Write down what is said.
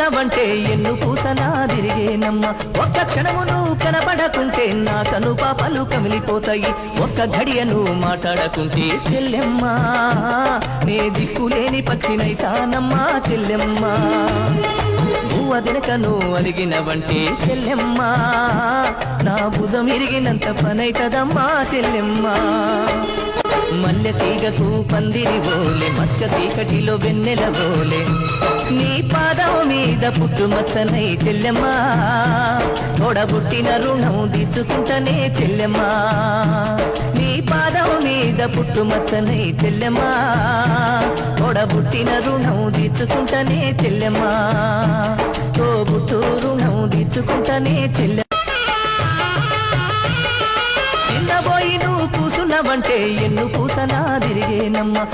పూలవంటే ఎన్ను పూసలా తిరిగేనమ్మ. ఒక్క క్షణము కనబడకుంటే నా కను పాపలు కమిలిపోతాయి. ఒక్క గడియను మాట్లాడకుంటే చెల్లెమ్మా నే దిక్కులేని పక్షినైతానమ్మా చెల్లెమ్మా. నువ్వు అదినకను అడిగినవంటే చెల్లెమ్మా నా భుజం ఇరిగినంత పనైతదమ్మా చెల్లెమ్మా. మల్లె తీగకు పందిరి ఓలే మస్క తీకటిలో వెన్నెల ఓలే నీ పాదం పుట్టుమచ్చనై చెల్లెమ్మా. తోడబుట్టిన రుణం తీర్చుకుంటనే చెల్లెమ్మా. నీ పాదం మీద పుట్టుమచ్చనై చెల్లెమ్మా. తోడబుట్టిన రుణం తీర్చుకుంటనే చెల్లెమ్మా. తోబుట్టు రుణం తీర్చుకుంటనే చెల్లె. చిన్నబోయి నువ్వు కూసున్నావంటే ఎన్ను పూసనా తిరిగేనమ్మా.